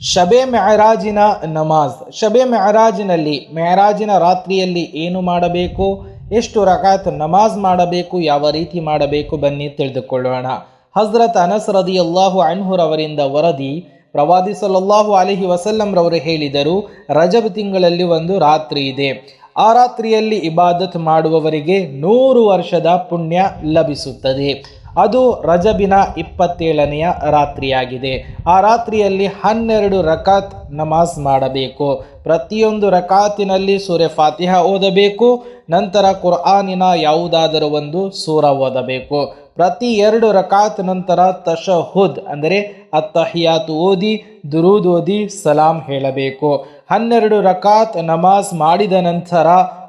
ಶಬೆ ಮೆಹರಾಜಿನ ನಮಾಜ್. ಶಬೆ ಮೆಹರಾಜಿನಲ್ಲಿ ಮೆಹರಾಜಿನ ರಾತ್ರಿಯಲ್ಲಿ ಏನು ಮಾಡಬೇಕು? ಎಷ್ಟು ರಕಾತ್ ನಮಾಜ್ ಮಾಡಬೇಕು? ಯಾವ ರೀತಿ ಮಾಡಬೇಕು? ಬನ್ನಿ ತಿಳಿದುಕೊಳ್ಳೋಣ. ಹಜ್ರತ್ ಅನಸ್ ರದಿ ಅಲ್ಲಾಹು ಅನ್ಹುರವರಿಂದ ವರದಿ ಪ್ರವಾದಿ ಸಲ್ಲಲ್ಲಾಹು ಅಲಿಹಿ ವಸಲ್ಲಂರವರು ಹೇಳಿದರು, ರಜಬ್ ತಿಂಗಳಲ್ಲಿ ಒಂದು ರಾತ್ರಿ ಇದೆ. ಆ ರಾತ್ರಿಯಲ್ಲಿ ಇಬಾದತ್ ಮಾಡುವವರಿಗೆ ನೂರು ವರ್ಷದ ಪುಣ್ಯ ಲಭಿಸುತ್ತದೆ. ಅದು ರಜಬಿನ ಇಪ್ಪತ್ತೇಳನೆಯ ರಾತ್ರಿಯಾಗಿದೆ. ಆ ರಾತ್ರಿಯಲ್ಲಿ ಹನ್ನೆರಡು ರಕಾತ್ ನಮಾಜ್ ಮಾಡಬೇಕು. ಪ್ರತಿಯೊಂದು ರಕಾತಿನಲ್ಲಿ ಸೂರ್ಯ ಫಾತಿಹ ಓದಬೇಕು. ನಂತರ ಕುರ್ಆನಿನ ಯಾವುದಾದರೂ ಒಂದು ಸೂರ ಓದಬೇಕು. ಪ್ರತಿ ಎರಡು ರಕಾತ್ ನಂತರ ತಶಹುದ್, ಅಂದರೆ ಅತ್ತಹಿಯಾತ್ ಓದಿ, ದುರೂದ್ ಓದಿ, ಸಲಾಂ ಹೇಳಬೇಕು. ಹನ್ನೆರಡು ರಕಾತ್ ನಮಾಜ್ ಮಾಡಿದ ನಂತರ,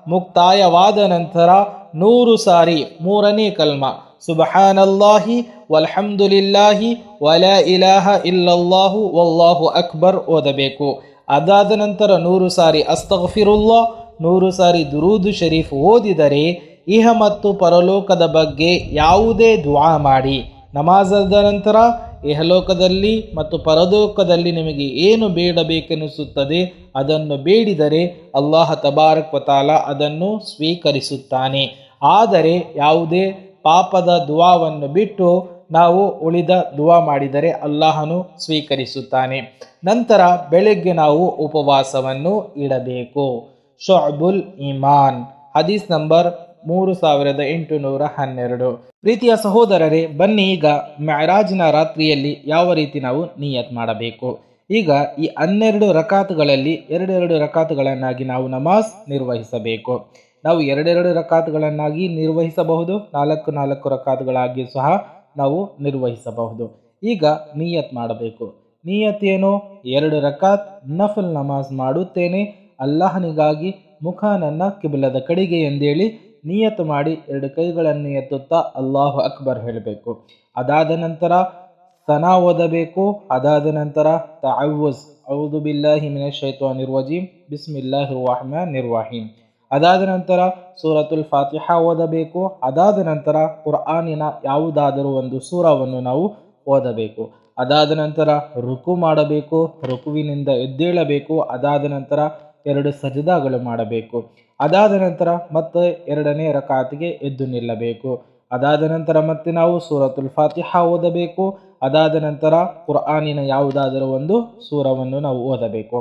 ಮುಕ್ತಾಯವಾದ ನಂತರ ನೂರು ಸಾರಿ ಮೂರನೇ ಕಲ್ಮ. ಸುಬಹಾನಲ್ಲಾಹಿ ವಲ್ಹಮ್ದುಲಿಲ್ಲಾಹಿ ವಲ ಇಲಾಹ ಇಲ್ಲಲ್ಲಾಹು ವಲ್ಲಾಹು ಅಕ್ಬರ್ ಓದಬೇಕು ಅದಾದ ನಂತರ ನೂರು ಸಾರಿ ಅಸ್ತಗಫಿರುಲ್ಲಾ ನೂರು ಸಾರಿ ದುರೂದು ಶರೀಫ್ ಓದಿದರೆ ಇಹ ಮತ್ತು ಪರಲೋಕದ ಬಗ್ಗೆ ಯಾವುದೇ ದ್ವಾ ಮಾಡಿ ನಮಾಜದ ನಂತರ ಇಹಲೋಕದಲ್ಲಿ ಮತ್ತು ಪರಲೋಕದಲ್ಲಿ ನಿಮಗೆ ಏನು ಬೇಡಬೇಕೆನಿಸುತ್ತದೆ ಅದನ್ನು ಬೇಡಿದರೆ ಅಲ್ಲಾಹ ತಬಾರಕ್ ವತಾಲ ಅದನ್ನು ಸ್ವೀಕರಿಸುತ್ತಾನೆ ಆದರೆ ಯಾವುದೇ ಪಾಪದ ದುವಾವನ್ನು ಬಿಟ್ಟು ನಾವು ಉಳಿದ ದುವಾ ಮಾಡಿದರೆ ಅಲ್ಲಾಹನು ಸ್ವೀಕರಿಸುತ್ತಾನೆ. ನಂತರ ಬೆಳಗ್ಗೆ ನಾವು ಉಪವಾಸವನ್ನು ಇಡಬೇಕು. ಶೊಬುಲ್ ಇಮಾನ್ ಹದೀಸ್ ನಂಬರ್ ಮೂರು ಸಾವಿರದ ಎಂಟುನೂರ ಹನ್ನೆರಡು. ಪ್ರೀತಿಯ ಸಹೋದರರೇ, ಬನ್ನಿ ಈಗ ಮ್ಯಾರಾಜ್ನ ರಾತ್ರಿಯಲ್ಲಿ ಯಾವ ರೀತಿ ನಾವು ನಿಯತ್ ಮಾಡಬೇಕು? ಈಗ ಈ ಹನ್ನೆರಡು ರಕಾತುಗಳಲ್ಲಿ ಎರಡೆರಡು ರಕಾತುಗಳನ್ನಾಗಿ ನಾವು ನಮಾಜ್ ನಿರ್ವಹಿಸಬೇಕು. ನಾವು ಎರಡೆರಡು ರಕಾತ್ಗಳನ್ನಾಗಿ ನಿರ್ವಹಿಸಬಹುದು. ನಾಲ್ಕು ನಾಲ್ಕು ರಕಾತ್ಗಳಾಗಿ ಸಹ ನಾವು ನಿರ್ವಹಿಸಬಹುದು. ಈಗ ನಿಯತ್ ಮಾಡಬೇಕು. ನಿಯತ್ ಏನು? ಎರಡು ರಕಾತ್ ನಫಲ್ ನಮಾಜ್ ಮಾಡುತ್ತೇನೆ. ಅಲ್ಲಾಹನಿಗಾಗಿ ಮುಖ ನನ್ನ ಕಿಬಿಲದ ಕಡೆಗೆ ಎಂದೇಳಿ ನಿಯತ್ ಮಾಡಿ ಎರಡು ಕೈಗಳನ್ನು ಎತ್ತುತ್ತಾ ಅಲ್ಲಾಹು ಅಕ್ಬರ್ ಹೇಳಬೇಕು. ಅದಾದ ನಂತರ ಸನಾ ಓದಬೇಕು. ಅದಾದ ನಂತರ ತಾವುಸ್ ಔದು ಬಿಲ್ಲಾಹಿ ಮಿನ ಶೈತ್ವಾ ನಿರ್ವಜೀಂ ಬಿಸ್ಮಿಲ್ಲಾಹಿ ವಾಹ್ಮಾನ್ ನಿರ್ವಾಹಿಂ ಅದಾದ ನಂತರ ಸೂರತುಲ್ ಫಾತಿಹ ಓದಬೇಕು. ಅದಾದ ನಂತರ ಕುರ್ಆನಿನ ಯಾವುದಾದರೂ ಒಂದು ಸೂರವನ್ನು ನಾವು ಓದಬೇಕು. ಅದಾದ ನಂತರ ರುಕು ಮಾಡಬೇಕು. ರುಕುವಿನಿಂದ ಎದ್ದೇಳಬೇಕು. ಅದಾದ ನಂತರ ಎರಡು ಸಜದಾಗಳು ಮಾಡಬೇಕು. ಅದಾದ ನಂತರ ಮತ್ತೆ ಎರಡನೇ ರಕಾತಿಗೆ ಎದ್ದು ನಿಲ್ಲಬೇಕು. ಅದಾದ ನಂತರ ಮತ್ತೆ ನಾವು ಸೂರತುಲ್ ಫಾತಿಹ ಓದಬೇಕು. ಅದಾದ ನಂತರ ಕುರ್ಆನಿನ ಯಾವುದಾದರೂ ಒಂದು ಸೂರವನ್ನು ನಾವು ಓದಬೇಕು.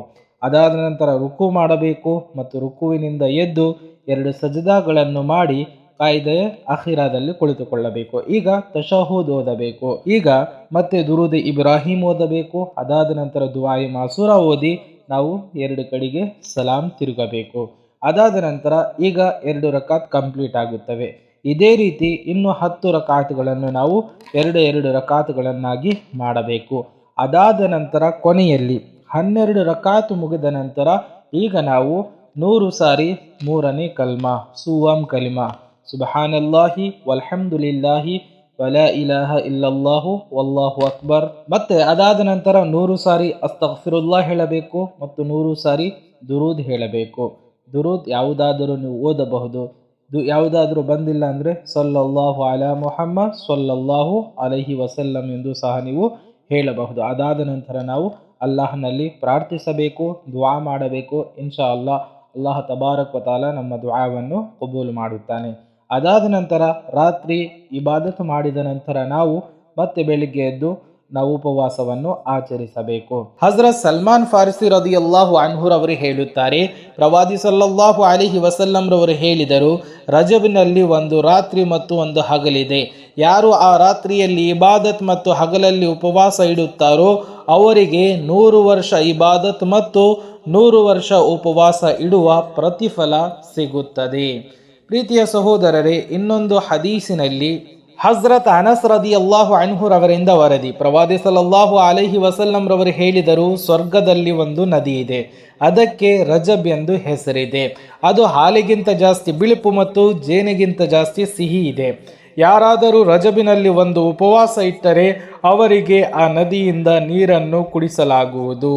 ಅದಾದ ನಂತರ ರುಕು ಮಾಡಬೇಕು ಮತ್ತು ರುಕುವಿನಿಂದ ಎದ್ದು ಎರಡು ಸಜದಾಗಳನ್ನು ಮಾಡಿ ಕಾಯ್ದೆಯ ಅಖಿರಾದಲ್ಲಿ ಕುಳಿತುಕೊಳ್ಳಬೇಕು. ಈಗ ತಶಹೂದ್ ಓದಬೇಕು. ಈಗ ಮತ್ತೆ ದುರುದ್ ಇಬ್ರಾಹಿಂ ಓದಬೇಕು. ಅದಾದ ನಂತರ ದುವಾಯಿ ಮಾಸೂರ ಓದಿ ನಾವು ಎರಡು ಕಡೆಗೆ ಸಲಾಂ ತಿರುಗಬೇಕು. ಅದಾದ ನಂತರ ಈಗ ಎರಡು ರಕಾತ್ ಕಂಪ್ಲೀಟ್ ಆಗುತ್ತವೆ. ಇದೇ ರೀತಿ ಇನ್ನು ಹತ್ತು ರಕಾತ್ಗಳನ್ನು ನಾವು ಎರಡು ಎರಡು ರಕಾತ್ಗಳನ್ನಾಗಿ ಮಾಡಬೇಕು. ಅದಾದ ನಂತರ ಕೊನೆಯಲ್ಲಿ ಹನ್ನೆರಡು ರಕಾತು ಮುಗಿದ ನಂತರ ಈಗ ನಾವು ನೂರು ಸಾರಿ ಮೂರನೇ ಕಲ್ಮ ಸುವಂ ಕಲಿಮ. ಸುಬಹಾನಲ್ಲಾಹಿ ವಲ್ಹಮ್ದುಲಿಲ್ಲಾಹಿ ವಲ ಇಲಾಹ ಇಲ್ಲಲ್ಲಾಹು ವಲ್ಲಾಹು ಅಕ್ಬರ್. ಮತ್ತೆ ಅದಾದ ನಂತರ ನೂರು ಸಾರಿ ಅಸ್ತಫಿರುಲ್ಲಾ ಹೇಳಬೇಕು ಮತ್ತು ನೂರು ಸಾರಿ ದುರೂದ್ ಹೇಳಬೇಕು. ದುರೂದ್ ಯಾವುದಾದರೂ ನೀವು ಓದಬಹುದು. ದು ಯಾವುದಾದರೂ ಬಂದಿಲ್ಲ ಅಂದರೆ ಸೊಲ್ಲಲ್ಲಾಹು ಅಲಾ ಮೊಹಮ್ಮದ್ ಸೊಲ್ಲಲ್ಲಾಹು ಅಲಹಿ ವಸಲ್ಲಂ ಎಂದು ಸಹ ನೀವು ಹೇಳಬಹುದು. ಅದಾದ ನಂತರ ನಾವು ಅಲ್ಲಾಹನಲ್ಲಿ ಪ್ರಾರ್ಥಿಸಬೇಕು, ದ್ವಾ ಮಾಡಬೇಕು ಇನ್ಶಾ ಅಲ್ಲಾ ಅಲ್ಲಾಹ ತಬಾರಕ್ ವತಾಲ ನಮ್ಮ ದುಆವನ್ನು ಕಬೂಲು ಮಾಡುತ್ತಾನೆ. ಅದಾದ ನಂತರ ರಾತ್ರಿ ಇಬಾದತ್ ಮಾಡಿದ ನಂತರ ನಾವು ಮತ್ತೆ ಬೆಳಿಗ್ಗೆ ಎದ್ದು ನಾವು ಉಪವಾಸವನ್ನು ಆಚರಿಸಬೇಕು. ಹಜರತ್ ಸಲ್ಮಾನ್ ಫಾರಿಸಿ ರದಿ ಅಲ್ಲಾಹು ಅನ್ಹುರವರು ಹೇಳುತ್ತಾರೆ, ಪ್ರವಾದಿ ಸಲ್ಲಲ್ಲಾಹು ಅಲಿಹಿ ವಸಲ್ಲಂರವರು ಹೇಳಿದರು, ರಜಬ್ನಲ್ಲಿ ಒಂದು ರಾತ್ರಿ ಮತ್ತು ಒಂದು ಹಗಲಿದೆ. ಯಾರು ಆ ರಾತ್ರಿಯಲ್ಲಿ ಇಬಾದತ್ ಮತ್ತು ಹಗಲಲ್ಲಿ ಉಪವಾಸ ಇಡುತ್ತಾರೋ, ಅವರಿಗೆ ನೂರು ವರ್ಷ ಇಬಾದತ್ ಮತ್ತು ನೂರು ವರ್ಷ ಉಪವಾಸ ಇಡುವ ಪ್ರತಿಫಲ ಸಿಗುತ್ತದೆ. ಪ್ರೀತಿಯ ಸಹೋದರರೇ, ಇನ್ನೊಂದು ಹದೀಸಿನಲ್ಲಿ ಹಜ್ರತ್ ಅನಸ್ ರದಿ ಅಲ್ಲಾಹು ಅನ್ಹುರವರಿಂದ ವರದಿ. ಪ್ರವಾದಿ ಸಲಲ್ಲಾಹು ಅಲಹಿ ವಸಲ್ಲಂರವರು ಹೇಳಿದರು, ಸ್ವರ್ಗದಲ್ಲಿ ಒಂದು ನದಿ ಇದೆ. ಅದಕ್ಕೆ ರಜಬ್ ಎಂದು ಹೆಸರಿದೆ. ಅದು ಹಾಲಿಗಿಂತ ಜಾಸ್ತಿ ಬಿಳುಪು ಮತ್ತು ಜೇನಿಗಿಂತ ಜಾಸ್ತಿ ಸಿಹಿ ಇದೆ. ಯಾರಾದರೂ ರಜಬಿನಲ್ಲಿ ಒಂದು ಉಪವಾಸ ಇಟ್ಟರೆ ಅವರಿಗೆ ಆ ನದಿಯಿಂದ ನೀರನ್ನು ಕುಡಿಸಲಾಗುವುದು.